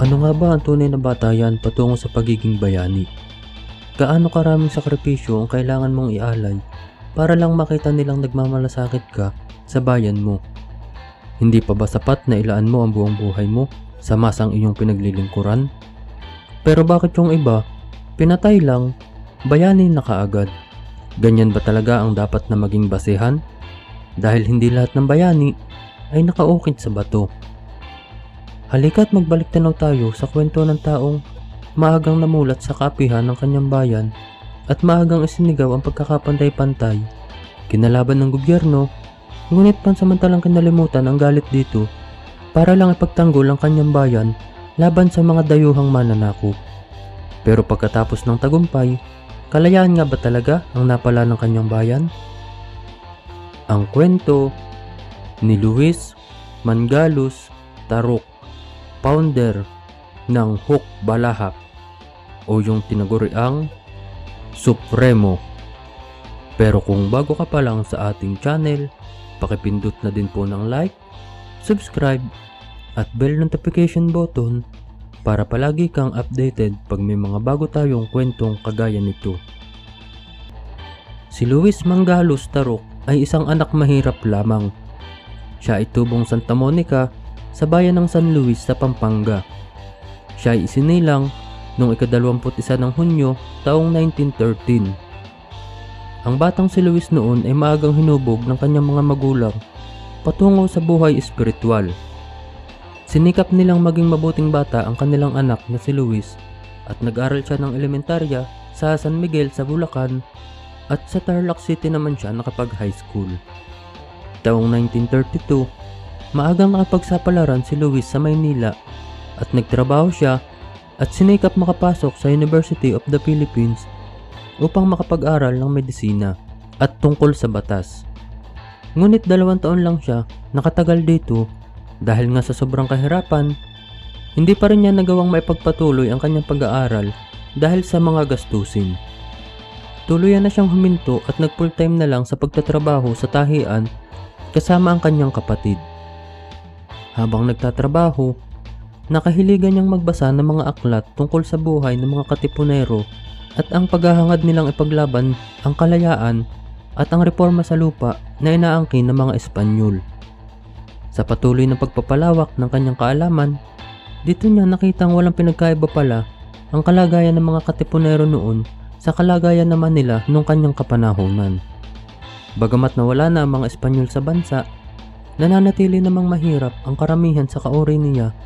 Ano nga ba ang tunay na batayan patungo sa pagiging bayani? Gaano karaming sakripisyo ang kailangan mong ialay para lang makita nilang nagmamalasakit ka sa bayan mo? Hindi pa ba sapat na ilaan mo ang buong buhay mo sa masang iyong pinaglilingkuran? Pero bakit yung iba, pinatay lang, bayani na kaagad? Ganyan ba talaga ang dapat na maging basehan? Dahil hindi lahat ng bayani ay nakaukit sa bato. Halika't magbalik tanaw tayo sa kwento ng taong maagang namulat sa kapihan ng kanyang bayan at maagang isinigaw ang pagkakapantay-pantay. Kinalaban ng gobyerno, ngunit pansamantalang kinalimutan ang galit dito para lang ipagtanggol ang kanyang bayan laban sa mga dayuhang mananakop. Pero pagkatapos ng tagumpay, kalayaan nga ba talaga ang napala ng kanyang bayan? Ang kwento ni Luis Mangalus Tarok founder ng Hook Balahak o yung tinaguriang Supremo. Pero kung bago ka pa lang sa ating channel, pakipindot na din po ng like, subscribe, at bell notification button para palagi kang updated pag may mga bago tayong kwentong kagaya nito. Si Luis Mangalos Tarok ay isang anak mahirap lamang. Siya ay tubong Santa Monica sa bayan ng San Luis sa Pampanga. Siya ay isinilang noong ikadalawamput isa ng Hunyo taong 1913. Ang batang si Luis noon ay maagang hinubog ng kanyang mga magulang patungo sa buhay espiritual. Sinikap nilang maging mabuting bata ang kanilang anak na si Luis at nag-aral siya ng elementarya sa San Miguel sa Bulacan at sa Tarlac City naman siya nakapag high school. Taong 1932, maagang nakapagsapalaran si Luis sa Maynila at nagtrabaho siya at sinikap makapasok sa University of the Philippines upang makapag-aral ng medisina at tungkol sa batas. Ngunit dalawang taon lang siya nakatagal dito dahil nga sa sobrang kahirapan, hindi pa rin niya nagawang maipagpatuloy ang kanyang pag-aaral dahil sa mga gastusin. Tuluyan na siyang huminto at nag full time na lang sa pagtatrabaho sa tahian kasama ang kanyang kapatid. Habang nagtatrabaho, nakahiligan niyang magbasa ng mga aklat tungkol sa buhay ng mga katipunero at ang paghahangad nilang ipaglaban ang kalayaan at ang reforma sa lupa na inaangkin ng mga Espanyol. Sa patuloy na pagpapalawak ng kanyang kaalaman, dito niya nakitang walang pinagkaiba pala ang kalagayan ng mga katipunero noon sa kalagayan naman nila nung kanyang kapanahonan. Bagamat nawala na ang mga Espanyol sa bansa, nananatili namang mahirap ang karamihan sa kauri niya